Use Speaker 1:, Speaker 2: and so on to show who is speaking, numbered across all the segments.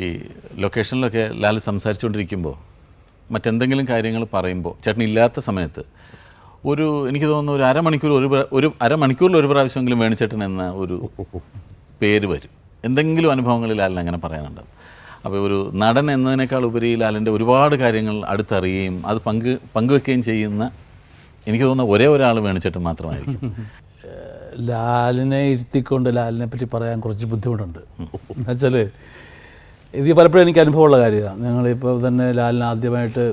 Speaker 1: ഈ ലൊക്കേഷനിലൊക്കെ ലാൽ സംസാരിച്ചുകൊണ്ടിരിക്കുമ്പോൾ മറ്റെന്തെങ്കിലും കാര്യങ്ങൾ പറയുമ്പോൾ ചേട്ടൻ ഇല്ലാത്ത സമയത്ത് ഒരു എനിക്ക് തോന്നുന്നു ഒരു അരമണിക്കൂർ ഒരു ഒരു അരമണിക്കൂറിൽ ഒരു പ്രാവശ്യമെങ്കിലും വേണിച്ചേട്ടൻ എന്ന ഒരു പേര് വരും. എന്തെങ്കിലും അനുഭവങ്ങളിൽ ലാലിന് അങ്ങനെ പറയാനുണ്ട് അപ്പോൾ ഒരു നടൻ എന്നതിനേക്കാൾ ഉപരി ലാലിന്റെ ഒരുപാട് കാര്യങ്ങൾ അടുത്തറിയുകയും അത് പങ്ക് പങ്കുവെക്കുകയും ചെയ്യുന്ന എനിക്ക് തോന്നുന്ന ഒരേ ഒരാൾ വേണിച്ചേട്ടൻ മാത്രമായിരിക്കും.
Speaker 2: ലാലിനെ ഇരുത്തിക്കൊണ്ട് ലാലിനെ പറ്റി പറയാൻ കുറച്ച് ബുദ്ധിമുട്ടുണ്ട്. എന്നുവെച്ചാൽ ഇത് പലപ്പോഴും എനിക്ക് അനുഭവമുള്ള കാര്യമാണ് ഞങ്ങളിപ്പോൾ തന്നെ ലാലിന് ആദ്യമായിട്ട്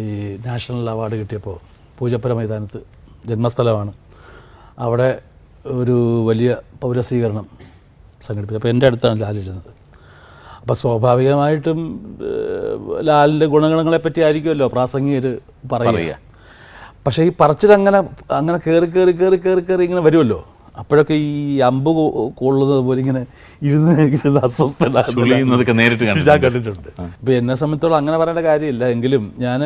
Speaker 2: ഈ നാഷണൽ അവാർഡ് കിട്ടിയപ്പോൾ പൂജപ്പുര മൈതാനത്ത് ജന്മസ്ഥലമാണ്. അവിടെ ഒരു വലിയ പൗരസ്വീകരണം സംഘടിപ്പിച്ചു. അപ്പോൾ എന്റെ അടുത്താണ് ലാലിരുന്നത് അപ്പോൾ സ്വാഭാവികമായിട്ടും ലാലിന്റെ ഗുണഗണങ്ങളെ പറ്റി ആയിരിക്കുമല്ലോ പ്രാസംഗികർ പറയുക.
Speaker 1: പറയുക.
Speaker 2: പക്ഷേ ഈ പറച്ചിൽ അങ്ങനെ അങ്ങനെ കയറി കയറി കയറി കയറി കയറി ഇങ്ങനെ വരുമല്ലോ. അപ്പോഴൊക്കെ ഈ അമ്പ് കൊള്ളുന്നത് പോലെ ഇങ്ങനെ ഇരുന്ന്
Speaker 1: നേരിട്ട് കണ്ടിട്ടുണ്ട്.
Speaker 2: ഞാൻ കണ്ടിട്ടുണ്ട് ഇപ്പം എന്നെ സംബന്ധിച്ചോളം അങ്ങനെ പറയേണ്ട കാര്യമില്ല. എങ്കിലും ഞാൻ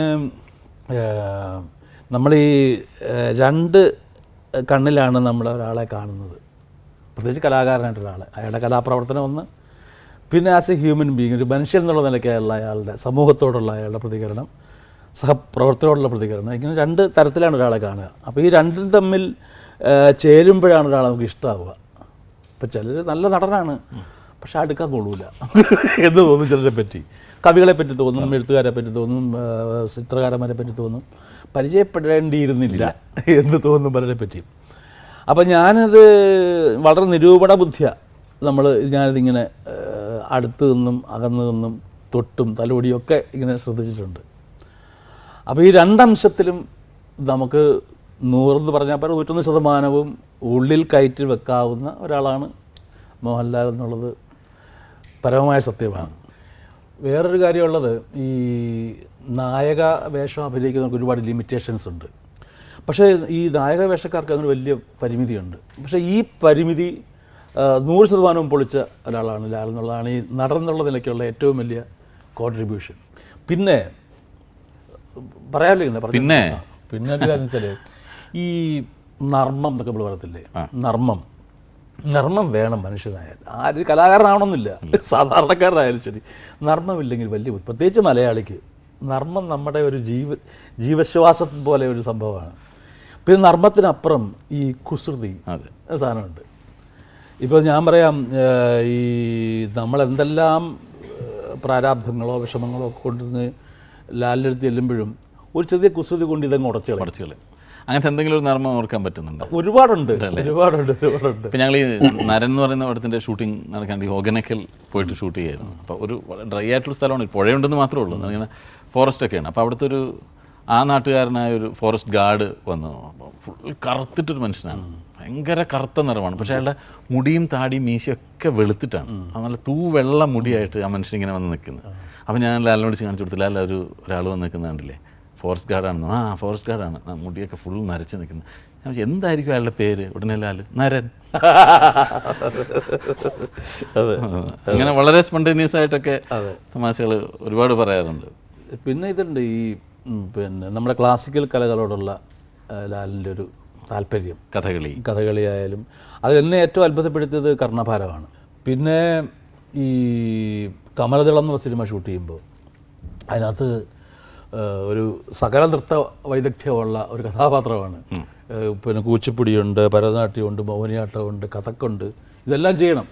Speaker 2: നമ്മൾ ഈ രണ്ട് കണ്ണിലാണ് നമ്മൾ ഒരാളെ കാണുന്നത്. പ്രത്യേകിച്ച് കലാകാരനായിട്ട് ഒരാളെ. അയാളുടെ കലാപ്രവർത്തനം ഒന്ന്. പിന്നെ ആസ് എ ഹ്യൂമൻ ബീങ് ഒരു മനുഷ്യൻ എന്നുള്ള നിലയ്ക്കുള്ള അയാളുടെ സമൂഹത്തോടുള്ള അയാളുടെ പ്രതികരണം. സഹപ്രവർത്തകരോടുള്ള പ്രതികരണം. ഇങ്ങനെ രണ്ട് തരത്തിലാണ് ഒരാളെ കാണുക. അപ്പോൾ ഈ രണ്ടും തമ്മിൽ ചേരുമ്പോഴാണ് ഒരാൾ നമുക്ക് ഇഷ്ടമാവുക ഇപ്പം ചിലർ നല്ല നടനാണ് പക്ഷെ അടുക്കാൻ കൊള്ളൂല. എന്ന് തോന്നും ചിലരെ പറ്റി. കവികളെ പറ്റി തോന്നും എഴുത്തുകാരെ പറ്റി തോന്നും ചിത്രകാരന്മാരെ പറ്റി തോന്നും. പരിചയപ്പെടേണ്ടിയിരുന്നില്ല എന്ന് തോന്നും പലരെ പറ്റി അപ്പം ഞാനത് വളരെ നിരൂപണ ബുദ്ധിയ. നമ്മൾ ഞാനിതിങ്ങനെ അടുത്തു നിന്നും അകന്നു നിന്നും തൊട്ടും തലോടിയും ഒക്കെ ഇങ്ങനെ ശ്രദ്ധിച്ചിട്ടുണ്ട്. അപ്പോൾ ഈ രണ്ടംശത്തിലും നമുക്ക് നൂറെന്ന് പറഞ്ഞാൽ പോലെ നൂറ്റൊന്ന് ശതമാനവും ഉള്ളിൽ കയറ്റി വെക്കാവുന്ന ഒരാളാണ് മോഹൻലാൽ എന്നുള്ളത് പരമമായ സത്യമാണ്. വേറൊരു കാര്യമുള്ളത് ഈ നായക വേഷം അഭിനയിക്കുന്നവർക്ക് ഒരുപാട് ലിമിറ്റേഷൻസ് ഉണ്ട്. പക്ഷേ ഈ നായക വേഷക്കാർക്ക് അതിന് വലിയ പരിമിതിയുണ്ട്. പക്ഷേ ഈ പരിമിതി നൂറ് ശതമാനവും പൊളിച്ച ഒരാളാണ് ലാൽ എന്നുള്ളതാണ് ഈ നടൻ എന്നുള്ള നിലയ്ക്കുള്ള ഏറ്റവും വലിയ കോൺട്രിബ്യൂഷൻ പിന്നെ പറയാമല്ലോ
Speaker 1: പിന്നെ?
Speaker 2: പിന്നെ ഒരു കാര്യം വെച്ചാൽ ഈ നർമ്മം എന്നൊക്കെ നമ്മൾ പറയത്തില്ലേ? നർമ്മം. നർമ്മം വേണം മനുഷ്യനായാൽ ആര് കലാകാരനാവണമെന്നില്ല. സാധാരണക്കാരനായാലും ശരി. നർമ്മമില്ലെങ്കിൽ വലിയ പ്രത്യേകിച്ച് മലയാളിക്ക് നർമ്മം നമ്മുടെ ഒരു ജീവ ജീവശ്വാസം പോലെ ഒരു സംഭവമാണ്. പിന്നെ നർമ്മത്തിനപ്പുറം ഈ കുസൃതി സാധനമുണ്ട്. ഇപ്പോൾ ഞാൻ പറയാം ഈ നമ്മളെന്തെല്ലാം പ്രാരാബ്ദങ്ങളോ പ്രാരാബ്ധങ്ങളോ വിഷമങ്ങളോ ഒക്കെ കൊണ്ടുവന്ന് ലാലിനടുത്ത് ചെല്ലുമ്പോഴും ഒരു ചെറിയ കുസൃതി കൊണ്ട് ഇതങ്ങ് ഉടച്ചു കളയും.
Speaker 1: അങ്ങനത്തെ എന്തെങ്കിലും ഒരു നർമ്മം ഓർക്കാൻ പറ്റുന്നുണ്ട്?
Speaker 2: ഒരുപാടുണ്ട്. ഒരുപാടുണ്ട് ഒരുപാടുണ്ട്.
Speaker 1: ഇപ്പം ഞങ്ങൾ ഈ നരൻ എന്ന് പറയുന്ന പടത്തിന്റെ ഷൂട്ടിംഗ് നടക്കാണ്ട് ഈ ഒഗനക്കൽ പോയിട്ട് ഷൂട്ട് ചെയ്യായിരുന്നു. അപ്പോൾ ഒരു ഡ്രൈ ആയിട്ടുള്ള സ്ഥലമാണ്. പുഴയുണ്ടെന്ന് മാത്രമേ ഉള്ളൂ. അങ്ങനെ ഫോറസ്റ്റ് ഒക്കെയാണ്. അപ്പോൾ അവിടുത്തെ ഒരു ആ നാട്ടുകാരനായ ഒരു ഫോറസ്റ്റ് ഗാർഡ് വന്നു. അപ്പോൾ ഫുൾ കറുത്തിട്ടൊരു മനുഷ്യനാണ്. ഭയങ്കര കറുത്ത നിറമാണ്. പക്ഷേ അയാളുടെ മുടിയും താടിയും മീശയും ഒക്കെ വെളുത്തിട്ടാണ്. നല്ല തൂ വെള്ള മുടിയായിട്ട് ആ മനുഷ്യൻ ഇങ്ങനെ വന്ന് നിൽക്കുന്നത്. അപ്പോൾ ഞാൻ ലാലിനെ വിളിച്ച് കാണിച്ചു കൊടുത്തില്ല ലാൽ ഒരു ഒരാൾ വന്ന് നിൽക്കുന്ന കണ്ടില്ലേ? ഫോറസ്റ്റ് ഗാർഡാണെന്ന് ആ ഫോറസ്റ്റ് ഗാർഡാണ് ആ മുടിയൊക്കെ ഫുൾ നരച്ച് നിൽക്കുന്നത് ഞാൻ എന്തായിരിക്കും അയാളുടെ പേര്? ഉടനെ ലാൽ നരൻ.
Speaker 2: അതെ.
Speaker 1: അങ്ങനെ വളരെ സ്പോണ്ടേനിയസ് ആയിട്ടൊക്കെ തമാശകൾ ഒരുപാട് പറയാറുണ്ട്.
Speaker 2: പിന്നെ ഇതുണ്ട് ഈ പിന്നെ നമ്മുടെ ക്ലാസിക്കൽ കലകളോടുള്ള ലാലിന്റെ ഒരു താല്പര്യം.
Speaker 1: കഥകളി.
Speaker 2: കഥകളിയായാലും. അതിൽ എന്നെ ഏറ്റവും അത്ഭുതപ്പെടുത്തിയത് കർണഭാരമാണ് പിന്നെ ഈ കമലദളം എന്ന സിനിമ ഷൂട്ട് ചെയ്യുമ്പോൾ അതിനകത്ത് ഒരു സകല നൃത്ത വൈദഗ്ധ്യമുള്ള ഒരു കഥാപാത്രമാണ്. പിന്നെ കൂച്ചിപ്പുടിയുണ്ട് ഭരതനാട്യമുണ്ട് മോഹിനിയാട്ടമുണ്ട് കഥക്കുണ്ട്. ഇതെല്ലാം ചെയ്യണം.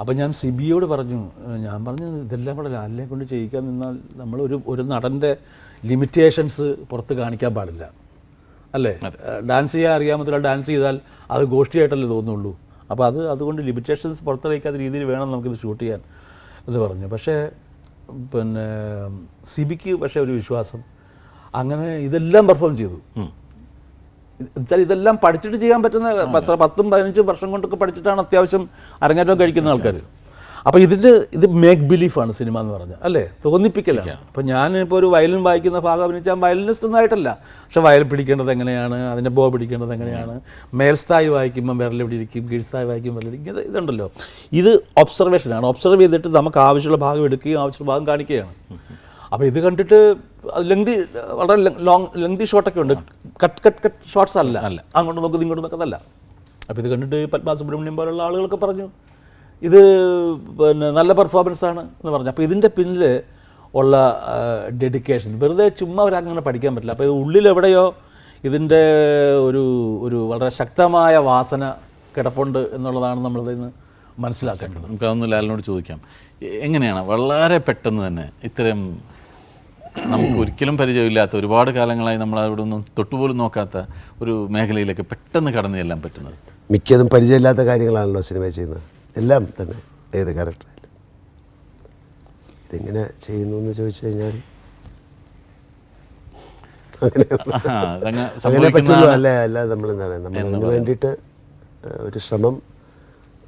Speaker 2: അപ്പം ഞാൻ സിബിയോട് പറഞ്ഞു ഞാൻ പറഞ്ഞു ഇതെല്ലാം കൂടെ ലാലിനെ കൊണ്ട് ചെയ്യിക്കാൻ നിന്നാൽ നമ്മൾ ഒരു ഒരു നടന്റെ ലിമിറ്റേഷൻസ് പുറത്ത് കാണിക്കാൻ പാടില്ല. അല്ലേ? ഡാൻസ് ചെയ്യാൻ അറിയാമത്തില്ല ഡാൻസ് ചെയ്താൽ അത് ഗോഷ്ഠിയായിട്ടല്ലേ തോന്നുള്ളൂ. അപ്പോൾ അത് അതുകൊണ്ട് ലിമിറ്റേഷൻസ് പുറത്തിറക്കാത്ത രീതിയിൽ വേണം നമുക്കിത് ഷൂട്ട് ചെയ്യാൻ. എന്ന് പറഞ്ഞു. പക്ഷേ പിന്നെ സിബിക്ക് പക്ഷേ ഒരു വിശ്വാസം. അങ്ങനെ ഇതെല്ലാം പെർഫോം ചെയ്തു. എന്നുവെച്ചാൽ ഇതെല്ലാം പഠിച്ചിട്ട് ചെയ്യാൻ പറ്റുന്ന പത്ത് പത്തും പതിനഞ്ചും വർഷം കൊണ്ടൊക്കെ പഠിച്ചിട്ടാണ് അത്യാവശ്യം അരങ്ങേറ്റം കഴിക്കുന്ന ആൾക്കാർ അപ്പോൾ ഇതിന്റെ ഇത് മേക്ക് ബിലീഫാണ് സിനിമ എന്ന് പറഞ്ഞാൽ അല്ലേ? തോന്നിപ്പിക്കലാണ്. അപ്പോൾ ഞാനിപ്പോൾ ഒരു വയലിൻ വായിക്കുന്ന ഭാഗം അഭിനയിച്ചാൽ വയലിനിസ്റ്റ് ഒന്നും ആയിട്ടല്ല. പക്ഷേ വയൽ പിടിക്കേണ്ടത് എങ്ങനെയാണ്? അതിന്റെ ബോ പിടിക്കേണ്ടത് എങ്ങനെയാണ്? മേൽസ്ഥായി വായിക്കുമ്പോൾ വിരൽ ഇവിടെ ഇരിക്കും? കീഴ്സ്ഥായി വായിക്കുമ്പോൾ വിരൽ ഇങ്ങനെ ഇതുണ്ടല്ലോ. ഇത് ഒബ്സർവേഷനാണ് ഒബ്സർവ് ചെയ്തിട്ട് നമുക്ക് ആവശ്യമുള്ള ഭാഗം എടുക്കുകയും ആവശ്യമുള്ള ഭാഗം കാണിക്കുകയാണ്. അപ്പോൾ ഇത് കണ്ടിട്ട് ലെങ്തി വളരെ ലോങ് ലെങ്തി ഷോട്ടൊക്കെ ഉണ്ട്. കട്ട് കട്ട് കട്ട് ഷോർട്സ് അല്ല. അല്ല. അങ്ങോട്ട് നോക്കുന്നത് ഇങ്ങോട്ട് നോക്കുന്നതല്ല അപ്പോൾ ഇത് കണ്ടിട്ട് പത്മാ സുബ്രഹ്മണ്യം പോലുള്ള ആളുകളൊക്കെ പറഞ്ഞു. ഇത് പിന്നെ നല്ല പെർഫോമൻസ് ആണ് എന്ന് പറഞ്ഞു. അപ്പോൾ ഇതിന്റെ പിന്നിൽ ഉള്ള ഡെഡിക്കേഷൻ വെറുതെ ചുമ്മാ ഒരാൾക്കങ്ങനെ പഠിക്കാൻ പറ്റില്ല. അപ്പോൾ ഇത് ഉള്ളിലെവിടെയോ ഇതിന്റെ ഒരു ഒരു വളരെ ശക്തമായ വാസന കിടപ്പുണ്ട് എന്നുള്ളതാണ് നമ്മളിതിൽ നിന്ന് മനസ്സിലാക്കേണ്ടത്.
Speaker 1: നമുക്ക് അതൊന്ന് ലാലിനോട് ചോദിക്കാം. എങ്ങനെയാണ്? വളരെ പെട്ടെന്ന് തന്നെ ഇത്രയും നമുക്ക് ഒരിക്കലും പരിചയമില്ലാത്ത ഒരുപാട് കാലങ്ങളായി നമ്മൾ അവിടെ ഒന്നും തൊട്ടുപോലും നോക്കാത്ത ഒരു മേഖലയിലേക്ക് പെട്ടെന്ന് കടന്നു ചെല്ലാൻ പറ്റുന്നത്?
Speaker 3: മിക്കതും പരിചയമില്ലാത്ത കാര്യങ്ങളാണല്ലോ സിനിമ ചെയ്യുന്നത്. എല്ലാം തന്നെ ഏത് ക്യാരക്ടറായാലും ഇതെങ്ങനെ ചെയ്യുന്നു എന്ന് ചോദിച്ചു കഴിഞ്ഞാൽ അങ്ങനെ പറ്റുള്ളൂ. അല്ല അല്ല നമ്മൾ എന്താണ് നമ്മൾ അതിന് വേണ്ടിയിട്ട് ഒരു ശ്രമം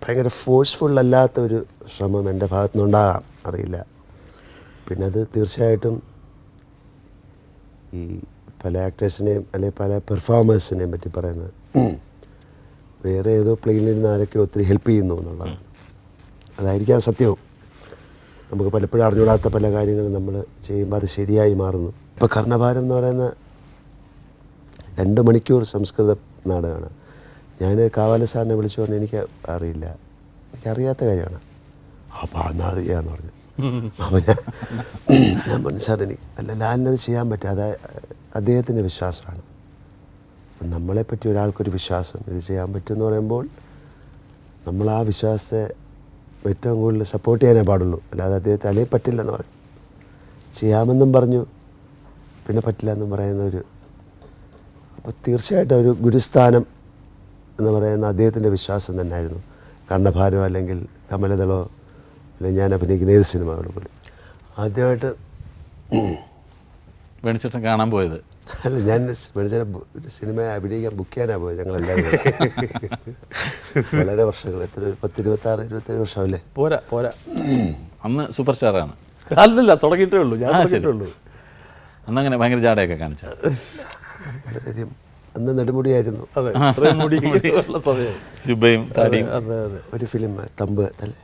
Speaker 3: ഭയങ്കര ഫോഴ്സ്ഫുൾ അല്ലാത്ത ഒരു ശ്രമം എന്റെ ഭാഗത്തു നിന്നുണ്ടാകാം അറിയില്ല. പിന്നെ അത് തീർച്ചയായിട്ടും ഈ പല ആക്ടേഴ്സിനെയും അല്ലെങ്കിൽ പല പെർഫോമേഴ്സിനെയും പറ്റി പറയുന്നത്. വേറെ ഏതോ പ്ലെയിനിലിരുന്ന് ആരൊക്കെ ഒത്തിരി ഹെൽപ്പ് ചെയ്യുന്നു എന്നുള്ളതാണ്. അതായിരിക്കാം സത്യവും. നമുക്ക് പലപ്പോഴും അറിഞ്ഞൂടാത്ത പല കാര്യങ്ങളും നമ്മൾ ചെയ്യുമ്പോൾ അത് ശരിയായി മാറുന്നു. ഇപ്പോൾ കർണഭാരം എന്ന് പറയുന്ന രണ്ട് മണിക്കൂർ സംസ്കൃത നാടകമാണ്. ഞാൻ കാവാല സാറിനെ വിളിച്ചു പറഞ്ഞു എനിക്ക് അറിയില്ല. എനിക്കറിയാത്ത കാര്യമാണ്. അപ്പോൾ എന്നാ ചെയ്യാന്ന് പറഞ്ഞു. അപ്പോൾ ഞാൻ ഞാൻ പറഞ്ഞു എനിക്ക് അല്ല ലാലിനത് ചെയ്യാൻ പറ്റും അത് അദ്ദേഹത്തിന്റെ വിശ്വാസമാണ്. അപ്പം നമ്മളെപ്പറ്റി ഒരാൾക്കൊരു വിശ്വാസം ഇത് ചെയ്യാൻ പറ്റുമെന്ന് പറയുമ്പോൾ നമ്മൾ ആ വിശ്വാസത്തെ ഏറ്റവും കൂടുതൽ സപ്പോർട്ട് ചെയ്യാനേ പാടുള്ളൂ. അല്ലാതെ അദ്ദേഹത്തെ അല്ലേ പറ്റില്ലെന്ന് പറയും. ചെയ്യാമെന്നും പറഞ്ഞു പിന്നെ പറ്റില്ല എന്നും പറയുന്ന ഒരു അപ്പോൾ തീർച്ചയായിട്ടും ഒരു ഗുരുസ്ഥാനം എന്ന് പറയുന്ന അദ്ദേഹത്തിന്റെ വിശ്വാസം തന്നെയായിരുന്നു. കർണഭാരം അല്ലെങ്കിൽ കമലദളോ അല്ലെങ്കിൽ ഞാൻ അഭിനയിക്കുന്ന ഏത് സിനിമകളും പോലും ആദ്യമായിട്ട്
Speaker 1: വേണിച്ചിട്ട് കാണാൻ പോയത്.
Speaker 3: അല്ല ഞാൻ വെളിച്ചെണ്ണ സിനിമ അഭിനയിക്കാൻ ബുക്ക് ചെയ്യാനാണ് പോയത് ഞങ്ങളെല്ലാവരും വളരെ വർഷങ്ങൾ എത്ര പത്ത് ഇരുപത്തി ആറ് ഇരുപത്തേഴ് വർഷമല്ലേ
Speaker 2: പോരാ പോരാ.
Speaker 1: അന്ന് സൂപ്പർ സ്റ്റാറാണ്
Speaker 2: അല്ലല്ല തുടങ്ങിയിട്ടേ ഉള്ളൂ. ഞാൻ തുടങ്ങിയിട്ടേ ഉള്ളൂ.
Speaker 1: അന്ന് അങ്ങനെ ഭയങ്കര ജാടയൊക്കെ
Speaker 3: വളരെയധികം അന്ന് നെടുമുടിയായിരുന്നു.
Speaker 2: അതെ ഇത്രയും മുടി ഉള്ള സമയം.
Speaker 1: ജുബയും താടിയും.
Speaker 2: അതെ അതെ.
Speaker 3: ഒരു ഫിലിം തമ്പ് അല്ലേ?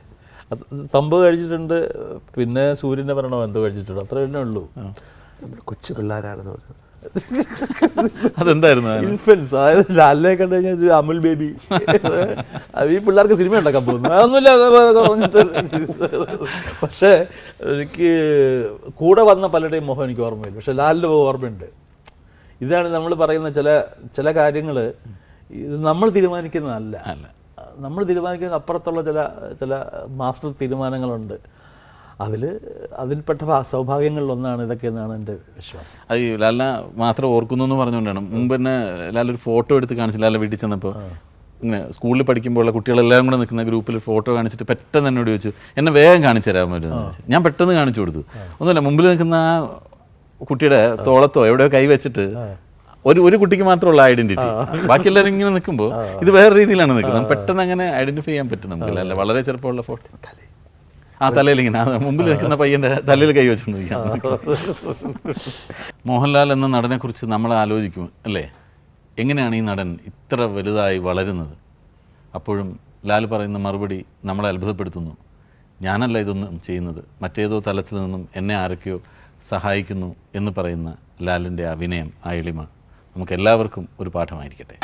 Speaker 2: അത് തമ്പ് കഴിച്ചിട്ടുണ്ട് പിന്നെ സൂര്യന്റെ ഭരണം എന്തോ കഴിച്ചിട്ടുണ്ട് അത്ര തന്നെ ഉള്ളൂ.
Speaker 3: നമ്മൾ കൊച്ചു പിള്ളേരാണെന്ന് പറഞ്ഞു.
Speaker 1: അതെന്തായിരുന്നു
Speaker 2: ഇൻഫൻസ് അതായത് ലാലിനെ കണ്ടു കഴിഞ്ഞാൽ ഒരു അമുൽ ബേബി. ഈ പിള്ളേർക്ക് സിനിമ ഉണ്ടാക്കാൻ പോകുന്നു. അതൊന്നുമില്ല. പക്ഷെ പറഞ്ഞിട്ട് പക്ഷേ എനിക്ക് കൂടെ വന്ന പലരുടെയും മുഖം എനിക്ക് ഓർമ്മയില്ല. പക്ഷെ ലാലിന്റെ മുഖം ഓർമ്മയുണ്ട്. ഇതാണ് നമ്മൾ പറയുന്ന ചില ചില കാര്യങ്ങൾ ഇത് നമ്മൾ തീരുമാനിക്കുന്നതല്ല. നമ്മൾ തീരുമാനിക്കുന്ന അപ്പുറത്തുള്ള ചില ചില മാസ്റ്റർ തീരുമാനങ്ങളുണ്ട്. അതിൽ അതിൽപ്പെട്ട സൗഭാഗ്യങ്ങളിലൊന്നാണ് ഇതൊക്കെ എന്നാണ് എന്റെ വിശ്വാസം.
Speaker 1: അത് ലാലിനെ മാത്രം ഓർക്കുന്നു എന്ന് പറഞ്ഞുകൊണ്ടാണ്. മുമ്പ് തന്നെ ലാലൊരു ഫോട്ടോ എടുത്ത് കാണിച്ചു ലാല വീട്ടിൽ ചെന്നപ്പോൾ ഇങ്ങനെ സ്കൂളിൽ പഠിക്കുമ്പോഴുള്ള കുട്ടികളെല്ലാം കൂടെ നിൽക്കുന്ന ഗ്രൂപ്പിൽ ഫോട്ടോ കാണിച്ചിട്ട് പെട്ടെന്ന് എന്നോട് ചോദിച്ചു എന്നെ വേഗം കാണിച്ചു തരാൻ പറ്റുമോ. ഞാൻ പെട്ടെന്ന് കാണിച്ചു കൊടുത്തു. ഒന്നുമില്ല മുമ്പിൽ നിൽക്കുന്ന ആ കുട്ടിയുടെ തോളത്തോ എവിടെയോ കൈ വെച്ചിട്ട് ഒരു ഒരു കുട്ടിക്ക് മാത്രമുള്ള ഐഡന്റിറ്റി ബാക്കി എല്ലാവരും ഇങ്ങനെ നിൽക്കുമ്പോൾ ഇത് വേറെ രീതിയിലാണ് നിൽക്കുന്നത്. പെട്ടെന്ന് അങ്ങനെ ഐഡന്റിഫൈ ചെയ്യാൻ പറ്റും നമുക്ക് അല്ല വളരെ ചെറുപ്പമുള്ള ഫോട്ടോ. ആ തലയിൽ ഇങ്ങനെ മുമ്പിൽ നിൽക്കുന്ന പയ്യന്റെ തലയിൽ കൈ വെച്ചുകൊണ്ടിരിക്കുക മോഹൻലാൽ എന്ന നടനെ കുറിച്ച് നമ്മൾ ആലോചിക്കും അല്ലേ? എങ്ങനെയാണ് ഈ നടൻ ഇത്ര വലുതായി വളരുന്നത്? അപ്പോഴും ലാൽ പറയുന്ന മറുപടി നമ്മളെ അത്ഭുതപ്പെടുത്തുന്നു. ഞാനല്ല ഇതൊന്നും ചെയ്യുന്നത്. മറ്റേതോ തലത്തിൽ നിന്നും എന്നെ ആരൊക്കെയോ സഹായിക്കുന്നു എന്ന് പറയുന്ന ലാലിന്റെ അഭിനയം വിനയം ആ എളിമ. നമുക്ക് എല്ലാവർക്കും ഒരു പാഠമായിരിക്കട്ടെ.